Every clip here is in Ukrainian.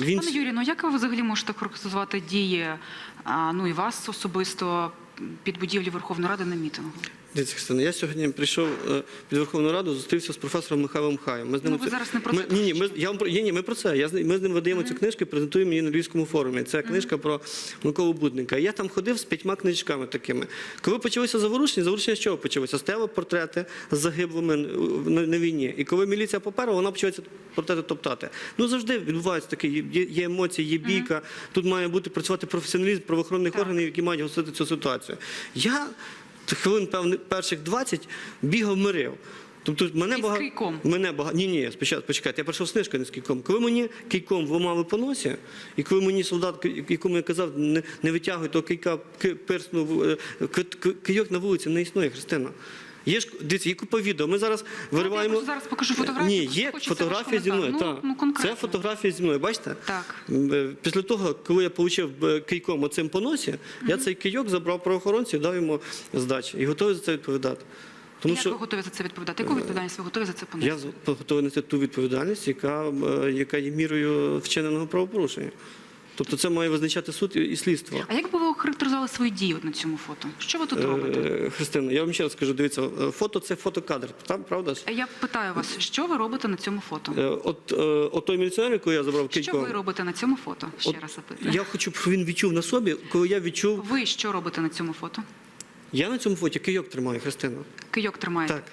Він Пане Юрію, ну як ви взагалі можете характеризувати дії ну і вас особисто під будівлю Верховної Ради на мітингу? Я сьогодні прийшов е, під Верховну Раду, зустрівся з професором Михайлом Хаєм. Ми з ним Ну, ви це- зараз не про ми, ні, ні, ми, я вам про ні, ні, ми про це. Я ми з ним видаємо цю книжку і презентуємо її на Львівському форумі. Це книжка про Миколу Будника. Я там ходив з п'ятьма книжками такими. Коли почалися заворушення, заворушення з чого почалося? Стояли портрети з загиблими на, війні. І коли міліція поперла, вона почала ці портрети топтати. Ну завжди відбувається таке, є, емоції, є бійка. Тут має бути працювати професіоналізм правоохоронних Так. органів, які мають гасити цю ситуацію. Я хвилин перших 20 бігав мирив. Тобто мене багато кийком? мене багато ні, ні, спочатку почекайте. Я пройшов снижка не з кийком. Коли мені кийком вламали по носі, і коли мені солдат, якому я казав, не, не витягуй того пирснув е, ки- ки- кийок на вулиці не існує, Христина. Є ж дивіться, є купа відео. Ми зараз вириваємо. просто зараз покажу фотографію, Ні, є хочеться фотографія зі мною. Ну, ну, конкретно. Це фотографія зі мною. Бачите? Так. Е, Після того, коли я отримав кийком оцим по носі, я цей кийок забрав правоохоронців, дав йому здачі і готовий за це відповідати. Тому як що ви готові за це відповідати? Яку відповідальність ви готові за це понести? я готовий нести ту відповідальність, яка, е, яка є мірою вчиненого правопорушення. Тобто це має визначати суд і- слідство. А як би ви охарактеризували свої дії на цьому фото? Що ви тут робите? Е, Христина, я вам ще раз скажу, дивіться, е, фото це фотокадр, там, правда ж? Я питаю вас, що ви робите на цьому фото? Е, От, е, от той міліціонер, якого я забрав Що ви робите на цьому фото? Ще от раз запитую. я хочу, щоб він відчув на собі, коли я відчув. Ви що робите на цьому фото? Я на цьому фоті кийок тримаю, Христина. Кийок тримаєте? Так.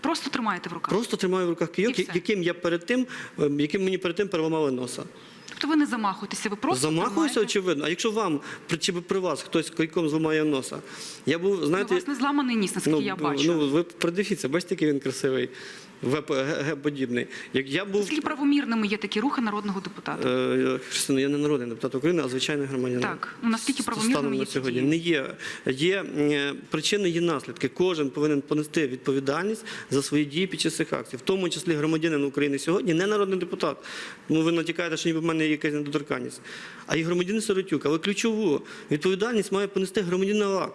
Просто тримаєте в руках? Просто тримаю в руках кийок, яким я перед тим, е, яким мені перед тим переламали носа. Тобто ви не замахуєтеся, ви просто Замахуюся, очевидно. А якщо вам чи при вас хтось кийком зламає носа, я був, Ну, у вас не зламаний ніс, наскільки я бачу. ну ви придивіться, бачите, який він красивий, г-подібний. Як я був Наскільки правомірними є такі рухи народного депутата? е, Христина, я не народний депутат України, а звичайний громадянин. Так. Ну, наскільки С- правомірними є на сьогодні не є. Є е, причини, є наслідки. Кожен повинен понести відповідальність за свої дії під час цих акцій, в тому числі громадянин України сьогодні, не народний депутат. Ну ви натякаєте, що ніби в мене є якась недоторканність, а і громадянин Сиротюк. Але ключову відповідальність має понести громадянин АЛА.